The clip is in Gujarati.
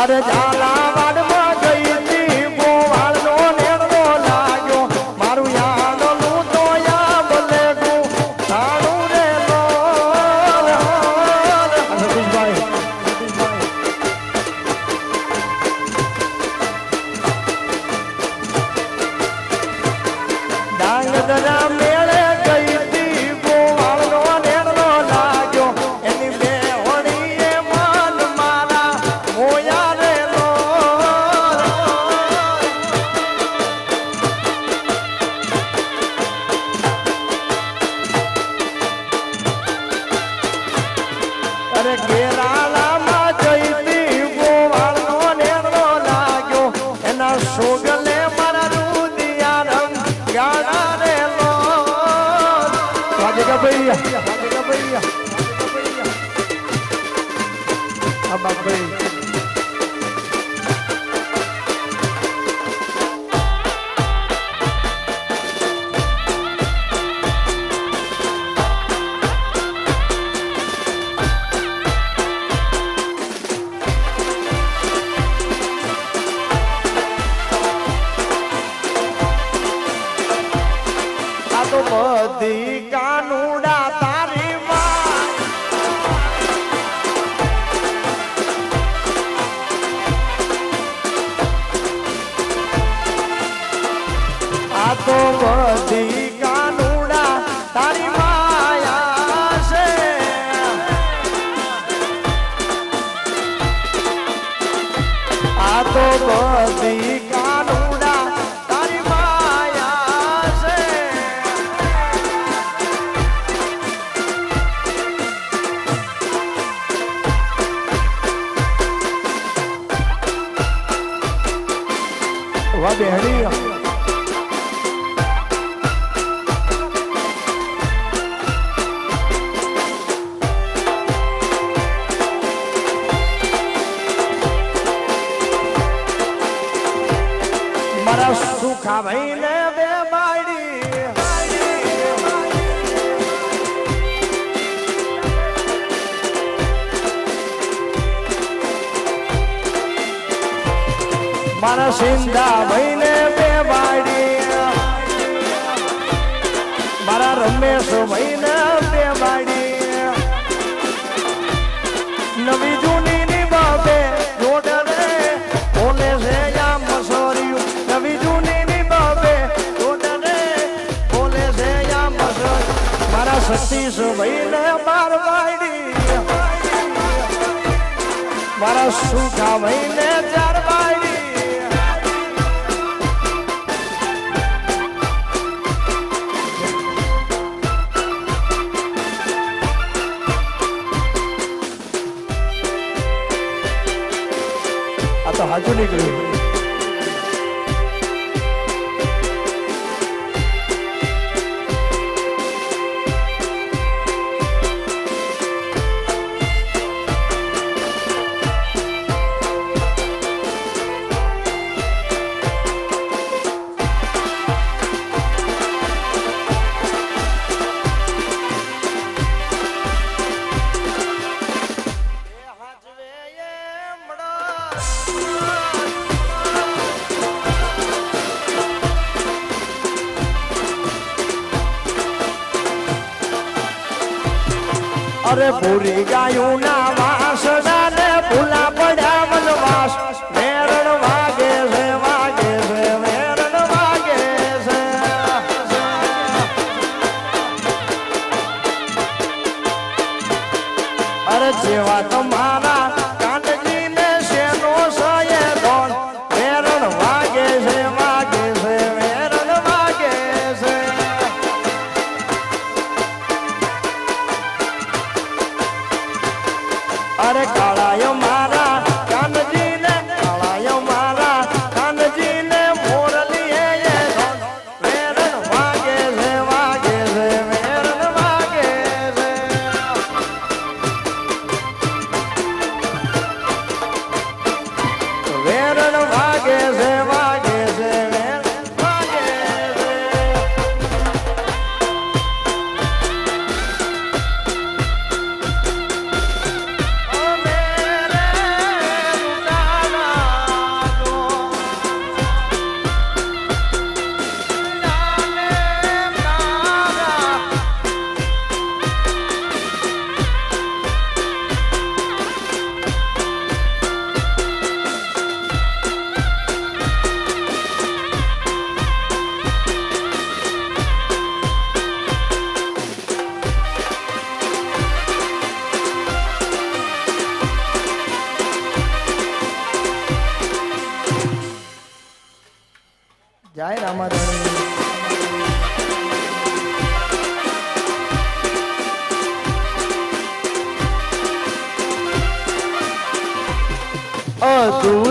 અરે ઝાલાવાડમાં ગઈ હતી ગોવાળનો નેણો લાગ્યો મારું યાદનું તો યાદ લેગું સારું રે લોલ. આ સતીશભાઈ Ababei. વાહ બેહણી મારા સુખા ભાઈને બે મારા સિંધા ભાઈને બે વાડી મારા રમેશ ભાઈને બે વાડી નવી જૂની ની બાબે જોડે બોલે છે યા મસોરિયું નવી જૂની ની બાબે જોડે બોલે છે યા મસોરિયું મારા સતીશ ભાઈને બાર બાયડી મારા સુખા ભાઈને તો હાજુ નીકળ્યું. અરે પૂરી ગાયું ના વાસડા ને ભૂલા પડ્યા વનવાસ. મેરણ વાગે છે વાગે છે મેરણ વાગે છે. અરે જેવા તમારા અરે તમારા રામાધણી. અધૂ